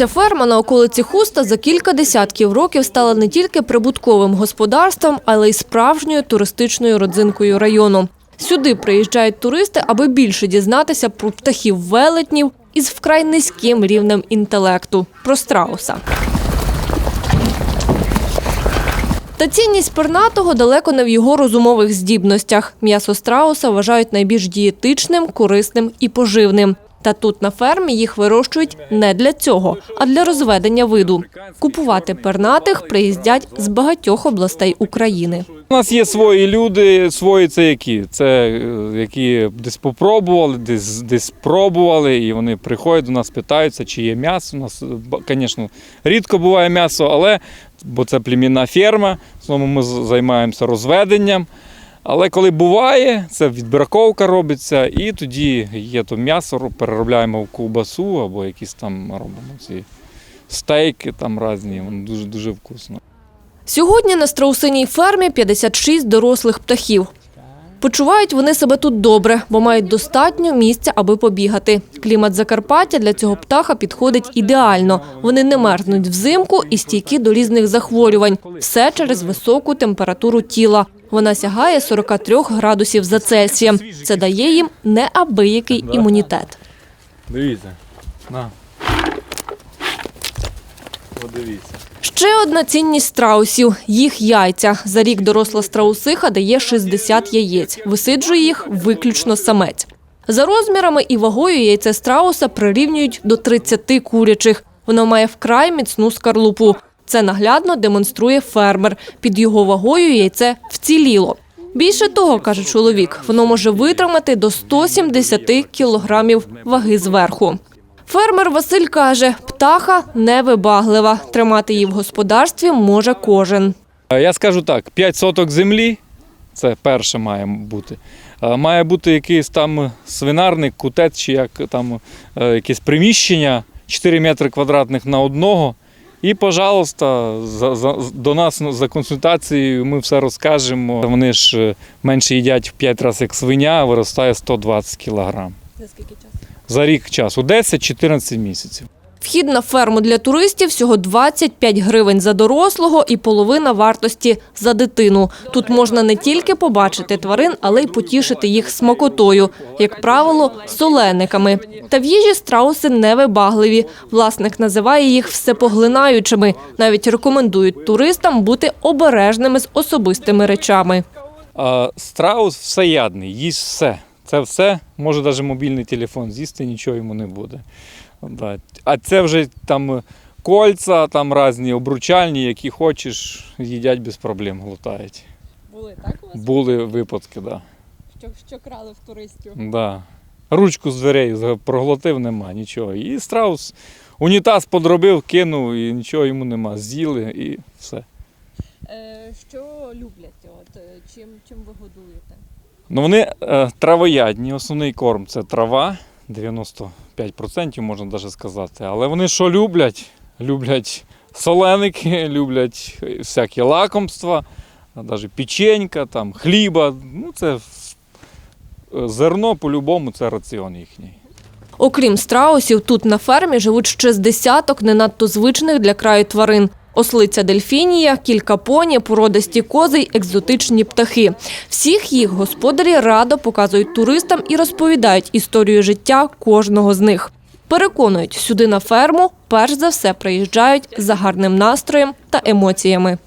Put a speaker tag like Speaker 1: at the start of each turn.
Speaker 1: Ця ферма на околиці Хуста за кілька десятків років стала не тільки прибутковим господарством, але й справжньою туристичною родзинкою району. Сюди приїжджають туристи, аби більше дізнатися про птахів велетнів із вкрай низьким рівнем інтелекту про страуса. Та цінність пернатого далеко не в його розумових здібностях. М'ясо страуса вважають найбільш дієтичним, корисним і поживним. Та тут на фермі їх вирощують не для цього, а для розведення виду. Купувати пернатих приїздять з багатьох областей України.
Speaker 2: У нас є свої люди, свої це які? Це е, які десь попробували, десь десь пробували, і вони приходять до нас, питаються, чи є м'ясо. У нас, звісно, рідко буває м'ясо, але бо це племінна ферма, основному ми займаємося розведенням. Але коли буває, це відбраковка робиться, і тоді є то м'ясо, переробляємо в ковбасу або якісь там робимо ці стейки там різні, воно дуже дуже вкусно.
Speaker 1: Сьогодні на страусиній фермі 56 дорослих птахів. Почувають вони себе тут добре, бо мають достатньо місця, аби побігати. Клімат Закарпаття для цього птаха підходить ідеально. Вони не мерзнуть взимку і стійкі до різних захворювань. Все через високу температуру тіла. Вона сягає 43 градусів за Цельсієм. Це дає їм неабиякий імунітет.
Speaker 2: Дивіться. На. Подивіться.
Speaker 1: Ще одна цінність страусів – їх яйця. За рік доросла страусиха дає 60 яєць. Висиджує їх виключно самець. За розмірами і вагою яйце страуса прирівнюють до 30 курячих. Воно має вкрай міцну скарлупу. Це наглядно демонструє фермер. Під його вагою яйце вціліло. Більше того, каже чоловік, воно може витримати до 170 кілограмів ваги зверху. Фермер Василь каже, птаха невибаглива. Тримати її в господарстві може кожен.
Speaker 2: Е, Я скажу так: 5 соток землі це перше має бути. Е, Має бути якийсь там свинарник, кутець чи як там е, якесь приміщення 4 метри квадратних на одного. І, пожалуйста, за, за, до нас за консультацією ми все розкажемо. Вони ж е, менше їдять в 5 разів як свиня, а виростає 120 кілограм.
Speaker 1: За скільки часу?
Speaker 2: За рік часу 10-14 місяців.
Speaker 1: Вхід на ферму для туристів всього 25 гривень за дорослого і половина вартості за дитину. Тут можна не тільки побачити тварин, але й потішити їх смакотою, як правило, солениками. Та в їжі страуси невибагливі. Власник називає їх всепоглинаючими. Навіть рекомендують туристам бути обережними з особистими речами.
Speaker 2: Страус всеядний, їсть все. Це все, може навіть мобільний телефон з'їсти, нічого йому не буде. А це вже там кольца, там різні обручальні, які хочеш, їдять без проблем, глотають.
Speaker 3: Були так у вас?
Speaker 2: Були випадки, так. Да.
Speaker 3: Що, що крали в туристів?
Speaker 2: Да. Ручку з дверей проглотив, нема нічого. І страус унітаз подробив, кинув, і нічого йому нема. З'їли і все.
Speaker 3: Е, що люблять? От, е, чим, чим ви годуєте?
Speaker 2: Ну, вони е, травоядні, основний корм це трава, 95% можна навіть сказати. Але вони що люблять? Люблять соленики, люблять всякі лакомства, навіть печенька, там, хліба. Ну, це е, зерно по-любому це раціон їхній.
Speaker 1: Окрім страусів, тут на фермі живуть ще з десяток не надто звичних для краю тварин. Ослиця дельфінія, кілька поні, породисті кози й екзотичні птахи. Всіх їх господарі радо показують туристам і розповідають історію життя кожного з них. Переконують, сюди на ферму перш за все приїжджають за гарним настроєм та емоціями.